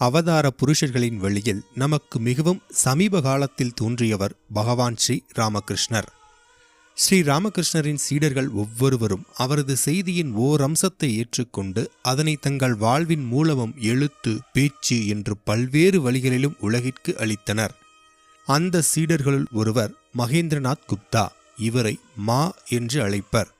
அவதார புருஷர்களின் வழியில் நமக்கு மிகவும் சமீப காலத்தில் தோன்றியவர் பகவான் ஸ்ரீ ராமகிருஷ்ணர். ஸ்ரீ ராமகிருஷ்ணரின் சீடர்கள் ஒவ்வொருவரும் அவரது செய்தியின் ஓர் அம்சத்தை ஏற்றுக்கொண்டு அதனை தங்கள் வாழ்வின் மூலமும் எழுத்து பேச்சு என்று பல்வேறு வழிகளிலும் உலகிற்கு அளித்தனர். அந்த சீடர்களுள் ஒருவர் மகேந்திரநாத் குப்தா இவரை மா என்று அழைப்பர்.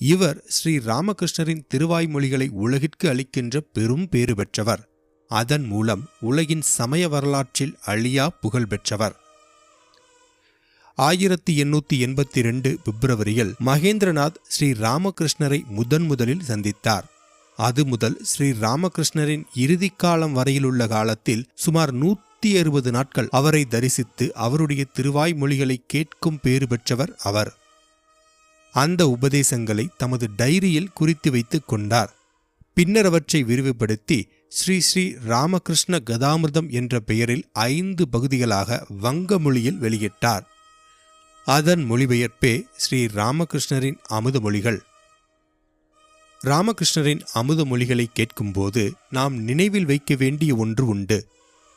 இவர் ஸ்ரீ ராமகிருஷ்ணரின் திருவாய்மொழிகளை உலகிற்கு அளிக்கின்ற பெரும் பேறு பெற்றவர். அதன் மூலம் உலகின் சமய வரலாற்றில் அழியா புகழ் பெற்றவர். ஆயிரத்தி எண்ணூத்தி எண்பத்தி ரெண்டு பிப்ரவரியில் மகேந்திரநாத் ஸ்ரீ ராமகிருஷ்ணரை முதன் முதலில் சந்தித்தார். அது முதல் ஸ்ரீ ராமகிருஷ்ணரின் இறுதி காலம் வரையிலுள்ள காலத்தில் சுமார் நூத்தி அறுபது நாட்கள் அவரை தரிசித்து அவருடைய திருவாய்மொழிகளை கேட்கும் பேறு பெற்றவர் அவர். அந்த உபதேசங்களை தமது டைரியில் குறித்து வைத்துக் கொண்டார். பின்னர் அவற்றை விரிவுபடுத்தி ஸ்ரீ ஸ்ரீ ராமகிருஷ்ண கதாமிர்தம் என்ற பெயரில் ஐந்து பகுதிகளாக வங்க மொழியில் வெளியிட்டார். அதன் மொழிபெயர்ப்பே ஸ்ரீ ராமகிருஷ்ணரின் அமுத மொழிகள். ராமகிருஷ்ணரின் அமுத மொழிகளை கேட்கும்போது நாம் நினைவில் வைக்க வேண்டிய ஒன்று உண்டு.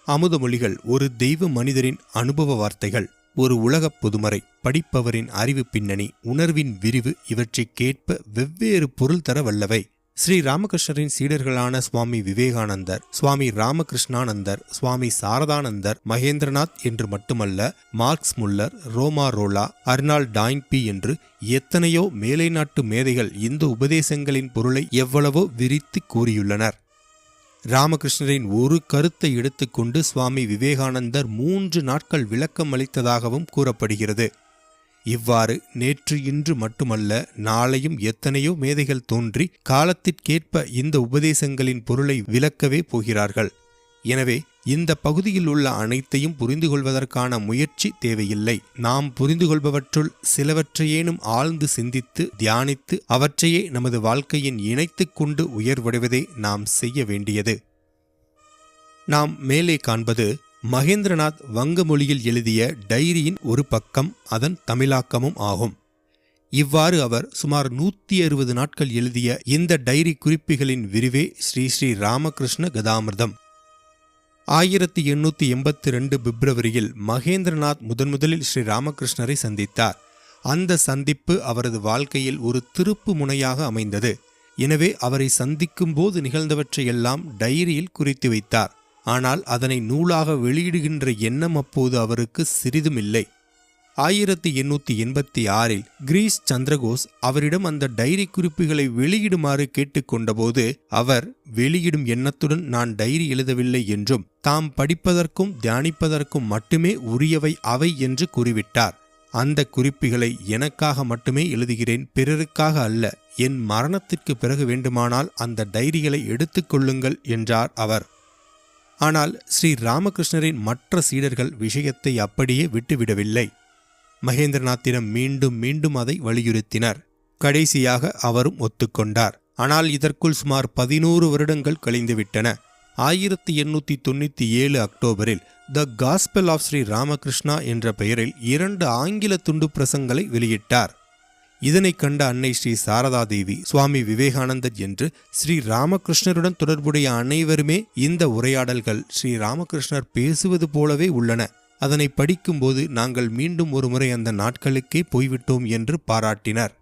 அமுத மொழிகள் ஒரு தெய்வ மனிதரின் அனுபவ வார்த்தைகள் ஒரு உலகப் பொதுமறை படிப்பவரின் அறிவு பின்னணி உணர்வின் விரிவு இவற்றைக் கேட்ப வெவ்வேறு பொருள் தர வல்லவை. ஸ்ரீ ராமகிருஷ்ணரின் சீடர்களான சுவாமி விவேகானந்தர் சுவாமி ராமகிருஷ்ணானந்தர் சுவாமி சாரதானந்தர் மகேந்திரநாத் என்று மட்டுமல்ல மார்க்ஸ் முல்லர் ரோமா ரோலா அர்னால் டாயின்பி என்று எத்தனையோ மேலை நாட்டு மேதைகள் இந்த உபதேசங்களின் பொருளை எவ்வளவோ விரித்து கூறியுள்ளனர். ராமகிருஷ்ணரின் ஒரு கருத்தை எடுத்துக்கொண்டு சுவாமி விவேகானந்தர் மூன்று நாட்கள் விளக்கம் அளித்ததாகவும் கூறப்படுகிறது. இவ்வாறு நேற்று இன்று மட்டுமல்ல நாளையும் எத்தனையோ மேதைகள் தோன்றி காலத்திற்கேற்ப இந்த உபதேசங்களின் பொருளை விளக்கவே போகிறார்கள். எனவே இந்த பகுதியில் உள்ள அனைத்தையும் புரிந்து கொள்வதற்கான முயற்சி தேவையில்லை. நாம் புரிந்து கொள்பவற்றுள் சிலவற்றையேனும் ஆழ்ந்து சிந்தித்து தியானித்து அவற்றையே நமது வாழ்க்கையின் இணைத்துக் கொண்டு உயர்வடைவதே நாம் செய்ய வேண்டியது. நாம் மேலே காண்பது மகேந்திரநாத் வங்க மொழியில் எழுதிய டைரியின் ஒரு பக்கம் அதன் தமிழாக்கமும் ஆகும். இவ்வாறு அவர் சுமார் நூற்றி அறுபது நாட்கள் எழுதிய இந்த டைரி குறிப்புகளின் விரிவே ஸ்ரீ ஸ்ரீ ராமகிருஷ்ண கதாமிர்தம். ஆயிரத்தி எண்ணூற்றி எண்பத்தி ரெண்டு பிப்ரவரியில் மகேந்திரநாத் முதன்முதலில் ஸ்ரீ ராமகிருஷ்ணரை சந்தித்தார். அந்த சந்திப்பு அவரது வாழ்க்கையில் ஒரு திருப்பு முனையாக அமைந்தது. எனவே அவரை சந்திக்கும் போது நிகழ்ந்தவற்றையெல்லாம் டைரியில் குறித்து வைத்தார். ஆனால் அதனை நூலாக வெளியிடுகின்ற எண்ணம் அப்போது அவருக்கு சிறிதும் இல்லை ஆயிரத்தி எண்ணூற்றி எண்பத்தி ஆறில் கிரீஸ் சந்திரகோஸ் அவரிடம் அந்த டைரி குறிப்புகளை வெளியிடுமாறு கேட்டுக்கொண்டபோது அவர் வெளியிடும் எண்ணத்துடன் நான் டைரி எழுதவில்லை என்றும் தாம் படிப்பதற்கும் தியானிப்பதற்கும் மட்டுமே உரியவை அவை என்று கூறிவிட்டார். அந்த குறிப்புகளை எனக்காக மட்டுமே எழுதுகிறேன் பிறருக்காக அல்ல என் மரணத்திற்கு பிறகு வேண்டுமானால் அந்த டைரிகளை எடுத்துக்கொள்ளுங்கள் என்றார் அவர். ஆனால் ஸ்ரீ ராமகிருஷ்ணரின் மற்ற சீடர்கள் விஷயத்தை அப்படியே விட்டுவிடவில்லை. மகேந்திரநாத்திடம் மீண்டும் மீண்டும் அதை வலியுறுத்தினர். கடைசியாக அவரும் ஒத்துக்கொண்டார். ஆனால் இதற்குள் சுமார் பதினோரு வருடங்கள் கழிந்துவிட்டன. ஆயிரத்தி எண்ணூற்றி தொண்ணூற்றி ஏழு அக்டோபரில் the gospel of Sri Ramakrishna என்ற பெயரில் இரண்டு ஆங்கில துண்டு பிரசங்களை வெளியிட்டார். இதனை கண்ட அன்னை ஸ்ரீ சாரதா தேவி சுவாமி விவேகானந்தர் என்று ஸ்ரீ ராமகிருஷ்ணருடன் தொடர்புடைய அனைவருமே இந்த உரையாடல்கள் ஸ்ரீ ராமகிருஷ்ணர் பேசுவது போலவே உள்ளன. அதனை படிக்கும்போது நாங்கள் மீண்டும் ஒருமுறை அந்த நாட்களுக்கே போய்விட்டோம் என்று பாராட்டினர்.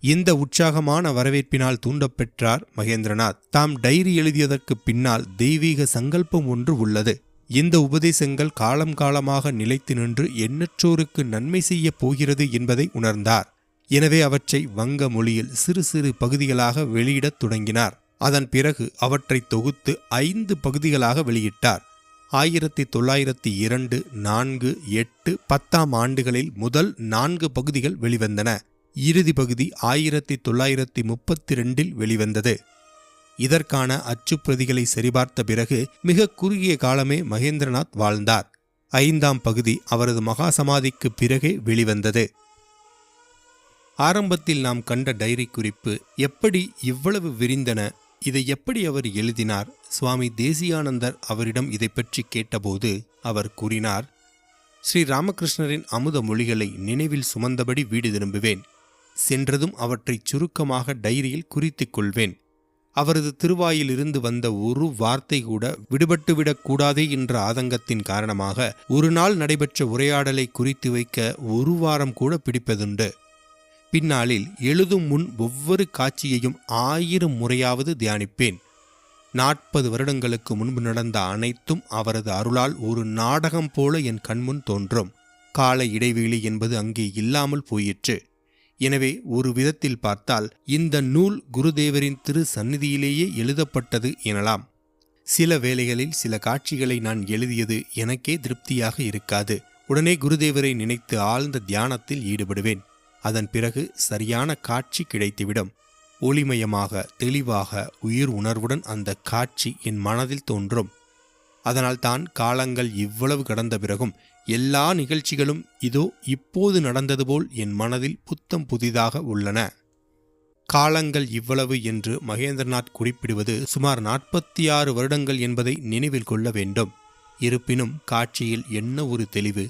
இந்த உற்சாகமான வரவேற்பினால் தூண்டப்பெற்றார் மகேந்திரநாத். தாம் டைரி எழுதியதற்கு பின்னால் தெய்வீக சங்கல்பம் ஒன்று உள்ளது. இந்த உபதேசங்கள் காலம் காலமாக நிலைத்து நின்று எண்ணற்றோருக்கு நன்மை செய்யப் போகிறது என்பதை உணர்ந்தார். எனவே அவற்றை வங்க மொழியில் சிறு சிறு பகுதிகளாக வெளியிடத் தொடங்கினார். அதன் பிறகு அவற்றை தொகுத்து ஐந்து பகுதிகளாக வெளியிட்டார். ஆயிரத்தி தொள்ளாயிரத்தி இரண்டு நான்கு எட்டு பத்தாம் ஆண்டுகளில் முதல் நான்கு பகுதிகள் வெளிவந்தன. இறுதி பகுதி ஆயிரத்தி தொள்ளாயிரத்தி முப்பத்தி ரெண்டில் வெளிவந்தது. இதற்கான அச்சுப்பிரதிகளை சரிபார்த்த பிறகு மிக குறுகிய காலமே மகேந்திரநாத் வாழ்ந்தார். ஐந்தாம் பகுதி அவரது மகாசமாதிக்கு பிறகே வெளிவந்தது. ஆரம்பத்தில் நாம் கண்ட டைரி குறிப்பு எப்படி இவ்வளவு விரிந்தன இதை எப்படி அவர் எழுதினார்? சுவாமி தேசியானந்தர் அவரிடம் இதை பற்றி கேட்டபோது அவர் கூறினார் ஸ்ரீ ராமகிருஷ்ணரின் அமுத மொழிகளை நினைவில் சுமந்தபடி வீடு திரும்புவேன். சென்றதும் அவற்றை சுருக்கமாக டைரியில் குறித்துக் கொள்வேன். அவரது திருவாயிலிருந்து வந்த ஒரு வார்த்தை கூட விடுபட்டுவிடக்கூடாதே என்ற ஆதங்கத்தின் காரணமாக ஒரு நாள் நடைபெற்ற உரையாடலை குறித்து வைக்க ஒரு வாரம் கூட பிடிப்பதுண்டு. பின்னாளில் எழுதும் முன் ஒவ்வொரு காட்சியையும் ஆயிரம் முறையாவது தியானிப்பேன். நாற்பது வருடங்களுக்கு முன்பு நடந்த அனைத்தும் அவரது அருளால் ஒரு நாடகம் போல என் கண்முன் தோன்றும். கால இடைவெளி என்பது அங்கே இல்லாமல் போயிற்று. எனவே ஒரு விதத்தில் பார்த்தால் இந்த நூல் குருதேவரின் திரு சந்நிதியிலேயே எழுதப்பட்டது எனலாம். சில வேளைகளில் சில காட்சிகளை நான் எழுதியது எனக்கே திருப்தியாக இருக்காது. உடனே குருதேவரை நினைத்து ஆழ்ந்த தியானத்தில் ஈடுபடுவேன். அதன் பிறகு சரியான காட்சி கிடைத்துவிடும். ஒளிமயமாக தெளிவாக உயிர் உணர்வுடன் அந்த காட்சி என் மனதில் தோன்றும். அதனால் தான் காலங்கள் இவ்வளவு கடந்த பிறகும் எல்லா நிகழ்ச்சிகளும் இதோ இப்போது நடந்தது போல் என் மனதில் புத்தம் புதிதாக உள்ளன. காலங்கள் இவ்வளவு என்று மகேந்திரநாத் குறிப்பிடுவது சுமார் நாற்பத்தி ஆறு வருடங்கள் என்பதை நினைவில் கொள்ள வேண்டும். இருப்பினும் காட்சியில் என்ன ஒரு தெளிவு?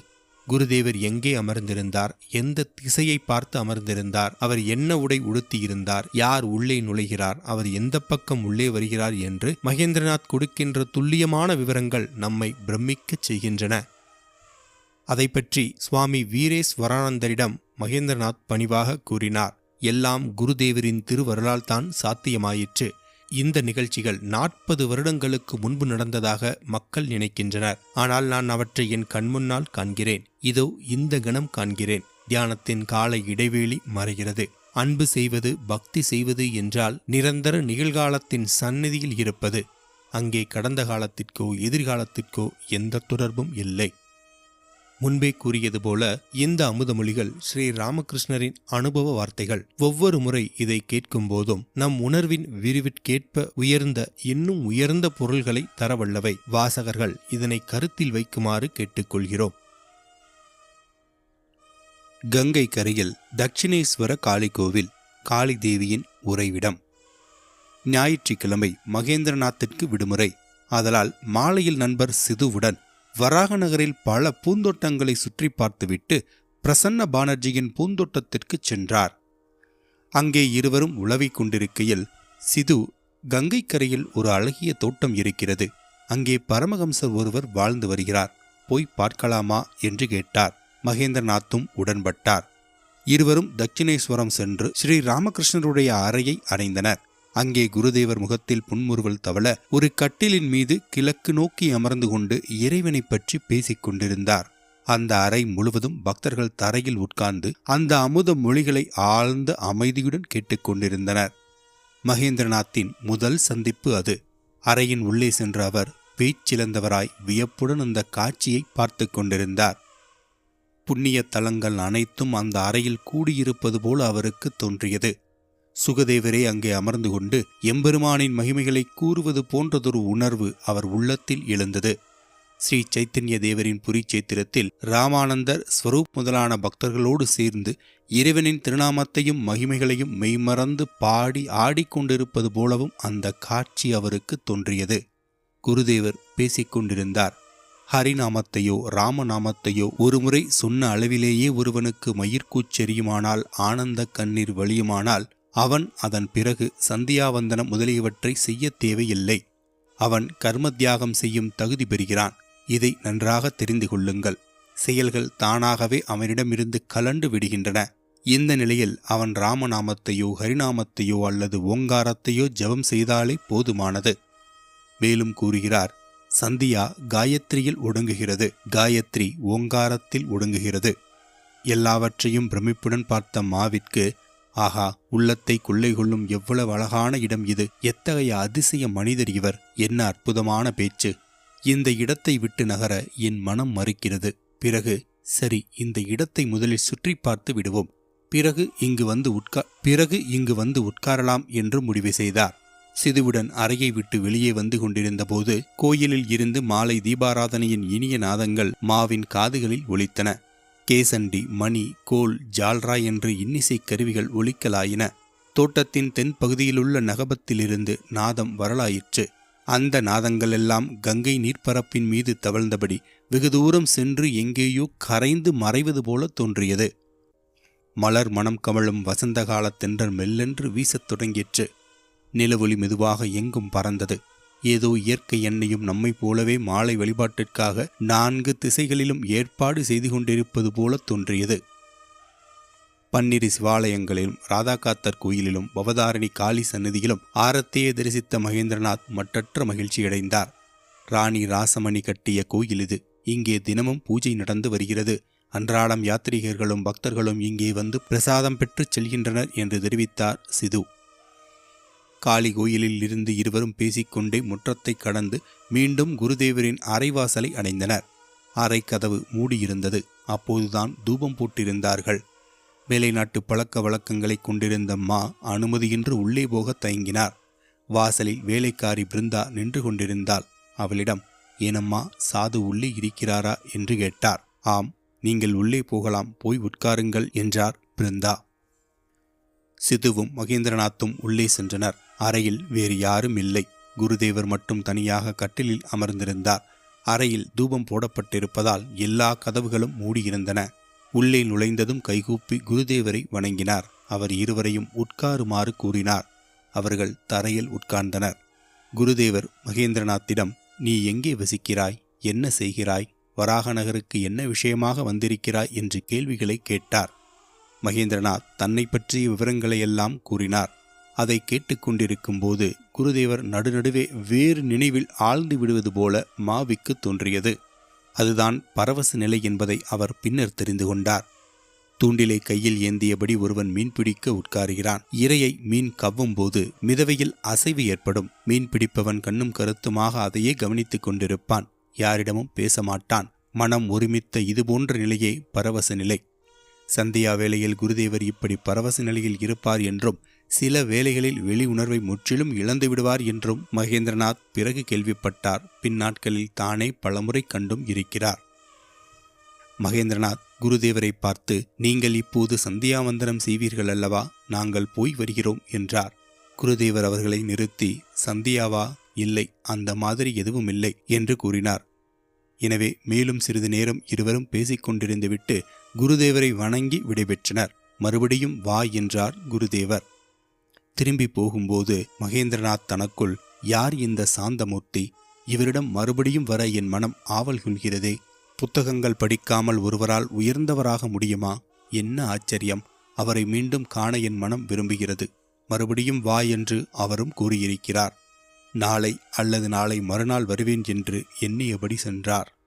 குருதேவர் எங்கே அமர்ந்திருந்தார்? எந்த திசையை பார்த்து அமர்ந்திருந்தார்? அவர் என்ன உடை உடுத்தியிருந்தார்? யார் உள்ளே நுழைகிறார்? அவர் எந்த பக்கம் உள்ளே வருகிறார் என்று மகேந்திரநாத் கொடுக்கின்ற துல்லியமான விவரங்கள் நம்மை பிரமிக்கச் செய்கின்றன. அதை பற்றி சுவாமி வீரேஸ்வரானந்தரிடம் மகேந்திரநாத் பணிவாக கூறினார். எல்லாம் குருதேவரின் திருவருளால் தான் சாத்தியமாயிற்று. இந்த நிகழ்ச்சிகள் நாற்பது வருடங்களுக்கு முன்பு நடந்ததாக மக்கள் நினைக்கின்றனர். ஆனால் நான் அவற்றை என் கண்முன்னால் காண்கிறேன். இதோ இந்த கணம் காண்கிறேன். தியானத்தின் கால இடைவேளி மறைகிறது. அன்பு செய்வது பக்தி செய்வது என்றால் நிரந்தர நிகழ்காலத்தின் சந்நிதியில் இருப்பது. அங்கே கடந்த காலத்திற்கோ எதிர்காலத்திற்கோ எந்த தொடர்பும் இல்லை. முன்பே கூறியது போல இந்த அமுதமொழிகள் ஸ்ரீ ராமகிருஷ்ணரின் அனுபவ வார்த்தைகள். ஒவ்வொரு முறை இதை கேட்கும் போதும் நம் உணர்வின் விரிவிற்கேற்ப உயர்ந்த இன்னும் உயர்ந்த பொருள்களை தரவல்லவை. வாசகர்கள் இதனை கருத்தில் வைக்குமாறு கேட்டுக்கொள்கிறோம். கங்கை கரையில் தட்சிணேஸ்வர காளி கோவில் காளி தேவியின் உறைவிடம். ஞாயிற்றுக்கிழமை மகேந்திரநாத்திற்கு விடுமுறை. ஆதலால் மாலையில் நண்பர் சிதுவுடன் வராக நகரில் பல பூந்தோட்டங்களை சுற்றி பார்த்துவிட்டு பிரசன்ன பானர்ஜியின் பூந்தோட்டத்திற்கு சென்றார். அங்கே இருவரும் உளவிக் கொண்டிருக்கையில் சிது கங்கைக்கரையில் ஒரு அழகிய தோட்டம் இருக்கிறது. அங்கே பரமஹம்சர் ஒருவர் வாழ்ந்து வருகிறார். போய் பார்க்கலாமா? என்று கேட்டார். மகேந்திரநாத்தும் உடன்பட்டார். இருவரும் தட்சிணேஸ்வரம் சென்று ஸ்ரீ ராமகிருஷ்ணருடைய அறையை அடைந்தனர். அங்கே குருதேவர் முகத்தில் புன்முறுவல் தவள ஒரு கட்டிலின் மீது கிழக்கு நோக்கி அமர்ந்து கொண்டு இறைவனை பற்றி பேசிக் கொண்டிருந்தார். அந்த அறை முழுவதும் பக்தர்கள் தரையில் உட்கார்ந்து அந்த அமுத மொழிகளை ஆழ்ந்த அமைதியுடன் கேட்டுக்கொண்டிருந்தனர் மகேந்திரநாத்தின் முதல் சந்திப்பு அது. அறையின் உள்ளே சென்ற அவர் பேச்சிழந்தவராய் வியப்புடன் அந்த காட்சியை பார்த்து கொண்டிருந்தார். புண்ணிய தலங்கள் அனைத்தும் அந்த அறையில் கூடியிருப்பது போல அவருக்கு தோன்றியது. சுகதேவரே அங்கே அமர்ந்து கொண்டு எம்பெருமானின் மகிமைகளை கூறுவது போன்றதொரு உணர்வு அவர் உள்ளத்தில் எழுந்தது. ஸ்ரீ சைத்தன்ய தேவரின் புரிச்சேத்திரத்தில் ராமானந்தர் ஸ்வரூப் முதலான பக்தர்களோடு சேர்ந்து இறைவனின் திருநாமத்தையும் மகிமைகளையும் மெய்மறந்து பாடி ஆடிக்கொண்டிருப்பது போலவும் அந்த காட்சி அவருக்கு தோன்றியது. குருதேவர் பேசிக்கொண்டிருந்தார் ஹரிநாமத்தையோ ராமநாமத்தையோ ஒருமுறை சொன்ன அளவிலேயே ஒருவனுக்கு மயிர்கூச்செறியுமானால் ஆனந்த கண்ணீர் வழியுமானால் அவன் அதன் பிறகு சந்தியாவந்தனம் முதலியவற்றை செய்ய தேவையில்லை. அவன் கர்ம தியாகம் செய்யும் தகுதி பெறுகிறான். இதை நன்றாக தெரிந்து கொள்ளுங்கள். செயல்கள் தானாகவே அவனிடமிருந்து கலண்டு விடுகின்றன. இந்த நிலையில் அவன் ராமநாமத்தையோ ஹரிநாமத்தையோ அல்லது ஓங்காரத்தையோ ஜெபம் செய்தாலே போதுமானது. மேலும் கூறுகிறார் சந்தியா காயத்ரியில் ஒடுங்குகிறது. காயத்ரி ஓங்காரத்தில் ஒடுங்குகிறது. எல்லாவற்றையும் பிரமிப்புடன் பார்த்த மாவிற்கு ஆஹா உள்ளத்தை கொள்ளை கொள்ளும் எவ்வளவு அழகான இடம் இது. எத்தகைய அதிசய மனிதர் இவர். என்ன அற்புதமான பேச்சு. இந்த இடத்தை விட்டு நகர என் மனம் மறுக்கிறது. பிறகு சரி இந்த இடத்தை முதலில் சுற்றி பார்த்து விடுவோம். பிறகு இங்கு வந்து உட்கா பிறகு இங்கு வந்து உட்காரலாம் என்று முடிவு செய்தார். சிதுவுடன் அறையை விட்டு வெளியே வந்து கொண்டிருந்த போது கோயிலில் இருந்து மாலை தீபாராதனையின் இனிய நாதங்கள் மாவின் காதுகளில் ஒலித்தன. கேசண்டி மணி கோல் ஜால்ரா என்று இன்னிசை கருவிகள் ஒலிக்கலாயின. தோட்டத்தின் தென்பகுதியிலுள்ள நகபத்திலிருந்து நாதம் வரலாயிற்று. அந்த நாதங்களெல்லாம் கங்கை நீர்ப்பரப்பின் மீது தவழ்ந்தபடி வெகு தூரம் சென்று எங்கேயோ கரைந்து மறைவது போல தோன்றியது. மலர் மனம் கமழும் வசந்த காலத்தென்றர் மெல்லென்று வீசத் தொடங்கிற்று. நிலவொளி மெதுவாக எங்கும் பறந்தது. ஏதோ இயற்கை எண்ணையும் நம்மைப் போலவே மாலை வழிபாட்டிற்காக நான்கு திசைகளிலும் ஏற்பாடு செய்து கொண்டிருப்பது போல தோன்றியது. பன்னிரு சிவாலயங்களிலும் ராதாகாத்தர் கோயிலிலும் பவதாரணி காளி சன்னதியிலும் ஆரத்தையே தரிசித்த மகேந்திரநாத் மற்றற்ற மகிழ்ச்சியடைந்தார் ராணி ராசமணி கட்டிய கோயில் இது. இங்கே தினமும் பூஜை நடந்து வருகிறது. அன்றாடம் யாத்ரீகர்களும் பக்தர்களும் இங்கே வந்து பிரசாதம் பெற்றுச் செல்கின்றனர் என்று தெரிவித்தார் சிது. காளி கோயிலில் இருந்து இருவரும் பேசிக்கொண்டே முற்றத்தை கடந்து மீண்டும் குருதேவரின் அரைவாசலை அடைந்தனர். அறை கதவு மூடியிருந்தது. அப்போதுதான் தூபம் போட்டிருந்தார்கள். வேலைநாட்டு பழக்க வழக்கங்களை கொண்டிருந்த மா அனுமதியின்றி உள்ளே போக தயங்கினார். வாசலில் வேலைக்காரி பிருந்தா நின்று கொண்டிருந்தாள். அவளிடம் ஏனம்மா சாது உள்ளே இருக்கிறாரா? என்று கேட்டார். ஆம் நீங்கள் உள்ளே போகலாம். போய் உட்காருங்கள் என்றார் பிருந்தா. சிதுவும் மகேந்திரநாத்தும் உள்ளே சென்றனர். அறையில் வேறு யாரும் இல்லை. குருதேவர் மட்டும் தனியாக கட்டிலில் அமர்ந்திருந்தார். அறையில் தூபம் போடப்பட்டிருப்பதால் எல்லா கதவுகளும் மூடியிருந்தன. உள்ளே நுழைந்ததும் கைகூப்பி குருதேவரை வணங்கினார். அவர் இருவரையும் உட்காருமாறு கூறினார். அவர்கள் தரையில் உட்கார்ந்தனர். குருதேவர் மகேந்திரநாத்திடம் நீ எங்கே வசிக்கிறாய்? என்ன செய்கிறாய்? வராக நகருக்கு என்ன விஷயமாக வந்திருக்கிறாய்? என்று கேள்விகளை கேட்டார். மகேந்திரநாத் தன்னை பற்றிய விவரங்களை எல்லாம் கூறினார். அதை கேட்டுக்கொண்டிருக்கும் போது குருதேவர் நடுநடுவே வேறு நினைவில் ஆழ்ந்து விடுவது போல மாவிக்கு தோன்றியது. அதுதான் பரவச நிலை என்பதை அவர் பின்னர் தெரிந்து கொண்டார். தூண்டிலை கையில் ஏந்தியபடி ஒருவன் மீன் பிடிக்க உட்காருகிறான். இரையை மீன் கவ்வும் போது மிதவையில் அசைவு ஏற்படும். மீன் பிடிப்பவன் கண்ணும் கருத்துமாக அதையே கவனித்துக் கொண்டிருப்பான். யாரிடமும் பேச மாட்டான். மனம் ஒருமித்த இதுபோன்ற நிலையே பரவச நிலை. சந்தியா வேளையில் குருதேவர் இப்படி பரவச நிலையில் இருப்பார் என்றும் சில வேளைகளில் வெளி உணர்வை முற்றிலும் இழந்து விடுவார் என்றும் மகேந்திரநாத் பிறகு கேள்விப்பட்டார். பின்னாட்களில் தானே பலமுறை கண்டும் இருக்கிறார். மகேந்திரநாத் குருதேவரை பார்த்து நீங்கள் இப்போது சந்தியாவந்தனம் செய்வீர்கள் அல்லவா? நாங்கள் போய் வருகிறோம் என்றார். குருதேவர் அவர்களை நிறுத்தி சந்தியாவா? இல்லை அந்த மாதிரி எதுவும் இல்லை என்று கூறினார். எனவே மேலும் சிறிது நேரம் இருவரும் பேசிக்கொண்டிருந்துவிட்டு குருதேவரை வணங்கி விடைபெற்றனர். மறுபடியும் வா என்றார் குருதேவர். திரும்பி போகும்போது மகேந்திரநாத் தனக்குள் யார் இந்த சாந்தமூர்த்தி? இவரிடம் மறுபடியும் வர என் மனம் ஆவல் கொள்கிறதே. புத்தகங்கள் படிக்காமல் ஒருவரால் உயர்ந்தவராக முடியுமா? என்ன ஆச்சரியம். அவரை மீண்டும் காண என் மனம் விரும்புகிறது. மறுபடியும் வா என்று அவரும் கூறியிருக்கிறார். நாளை அல்லது நாளை மறுநாள் வருவேன் என்று எண்ணியபடி சென்றார்.